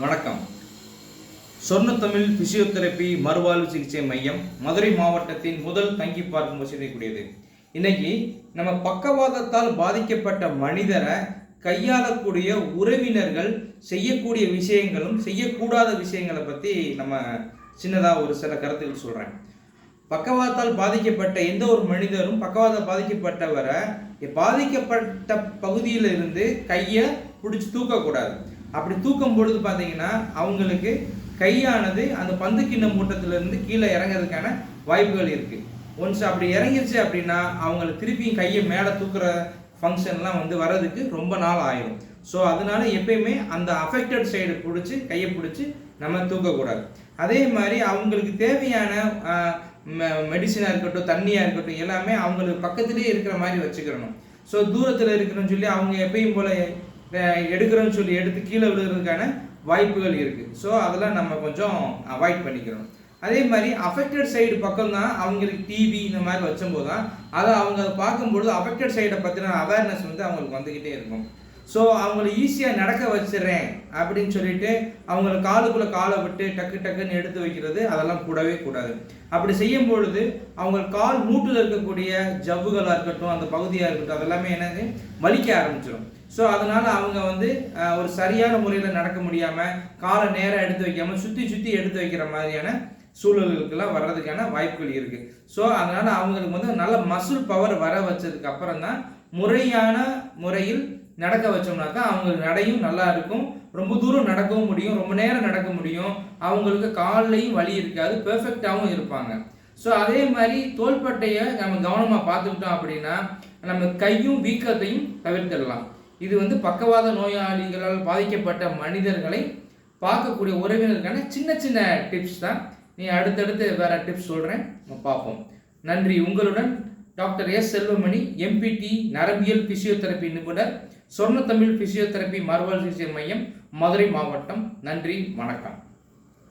வணக்கம். சொர்ண தமிழ் பிசியோதெரப்பி மறுவாழ்வு சிகிச்சை மையம் மதுரை மாவட்டத்தின் முதல் தங்கி பார்க்கும் வசதி கூடியது இன்னைக்கு நம்ம பக்கவாதத்தால் பாதிக்கப்பட்ட மனிதரை கையாளக்கூடிய உறவினர்கள் செய்யக்கூடிய விஷயங்களும் செய்யக்கூடாத விஷயங்களை பற்றி நம்ம சின்னதாக ஒரு சில கருத்துக்கள் சொல்கிறேன் பக்கவாதத்தால் பாதிக்கப்பட்ட எந்த ஒரு மனிதரும் பக்கவாதம் பாதிக்கப்பட்டவரை பாதிக்கப்பட்ட பகுதியில் இருந்து கையை பிடிச்சி தூக்கக்கூடாது. அப்படி தூக்கும் பொழுது பார்த்தீங்கன்னா அவங்களுக்கு கையானது அந்த பந்து கிண்ண மூட்டத்திலிருந்து கீழே இறங்கிறதுக்கான வாய்ப்புகள் இருக்குது ஒன்ஸ் அப்படி இறங்கிருச்சு அப்படின்னா அவங்களுக்கு திருப்பியும் கையை மேலே தூக்குற ஃபங்க்ஷன்லாம் வந்து வர்றதுக்கு ரொம்ப நாள் ஆயிடும் ஸோ அதனால எப்பயுமே அந்த அஃபெக்டட் சைடு பிடிச்சி கையை பிடிச்சி நம்ம தூக்கக்கூடாது. அதே மாதிரி அவங்களுக்கு தேவையான மெடிசனாக இருக்கட்டும் தண்ணியாக இருக்கட்டும் எல்லாமே அவங்களுக்கு பக்கத்துலேயே இருக்கிற மாதிரி வச்சுக்கிறணும் ஸோ தூரத்தில் இருக்கிறோன்னு சொல்லி அவங்க எப்பயும் போல் எடுக்கிறோன்னு சொல்லி எடுத்து கீழே விழுகிறதுக்கான வாய்ப்புகள் இருக்குது ஸோ அதெல்லாம் நம்ம கொஞ்சம் அவாய்ட் பண்ணிக்கிறோம். அதே மாதிரி அஃபெக்டட் சைடு பக்கம் தான் அவங்களுக்கு டிவி இந்த மாதிரி வச்சும்போது தான் அதை அவங்க அதை பார்க்கும்பொழுது அஃபெக்டட் சைடை பற்றின அவேர்னஸ் வந்து அவங்களுக்கு வந்துக்கிட்டே இருக்கும். ஸோ அவங்கள ஈஸியாக நடக்க வச்சிடுறேன் அப்படின்னு சொல்லிட்டு அவங்கள காலுக்குள்ளே காலை விட்டு டக்கு டக்குன்னு எடுத்து வைக்கிறது அதெல்லாம் கூடவே கூடாது. அப்படி செய்யும் பொழுது அவங்க கால் மூட்டில் இருக்கக்கூடிய ஜவ்வுகளாக இருக்கட்டும் அந்த பகுதியாக இருக்கட்டும் அதெல்லாமே என்னது? வலிக்க ஆரம்பிச்சிடும் ஸோ அதனால் அவங்க வந்து ஒரு சரியான முறையில் நடக்க முடியாமல் காலை நேராக எடுத்து வைக்காமல் சுற்றி சுற்றி எடுத்து வைக்கிற மாதிரியான சூழல்களுக்கெல்லாம் வர்றதுக்கான வாய்ப்புகள் இருக்குது ஸோ அதனால் அவங்களுக்கு வந்து நல்ல மசில் பவர் வர வச்சதுக்கு அப்புறம் தான் முறையான முறையில் நடக்க வச்சோம்னாக்கா அவங்களுக்கு நடையும் நல்லா இருக்கும். ரொம்ப தூரம் நடக்கவும் முடியும் ரொம்ப நேரம் நடக்க முடியும். அவங்களுக்கு கால்லையும் வலி இருக்காது பெர்ஃபெக்டாகவும் இருப்பாங்க. ஸோ அதே மாதிரி தோள்பட்டையை நம்ம கவனமாக பார்த்துக்கிட்டோம் அப்படின்னா நம்ம கையும் வீக்கத்தையும் தவிர்த்திடலாம். இது வந்து பக்கவாத நோயாளிகளால் பாதிக்கப்பட்ட மனிதர்களை பார்க்கக்கூடிய உறவினருக்கான சின்ன சின்ன டிப்ஸ் தான். நீ அடுத்தடுத்து வேற டிப்ஸ் சொல்கிறேன் பார்ப்போம். நன்றி. உங்களுடன் டாக்டர் எஸ் செல்வமணி எம்பிடி நரம்பியல் பிசியோதெரப்பி நிபுணர் சொர்ண தமிழ் பிசியோதெரப்பி மறுவாழ் சிகிச்சை மையம் மதுரை மாவட்டம். நன்றி. வணக்கம்.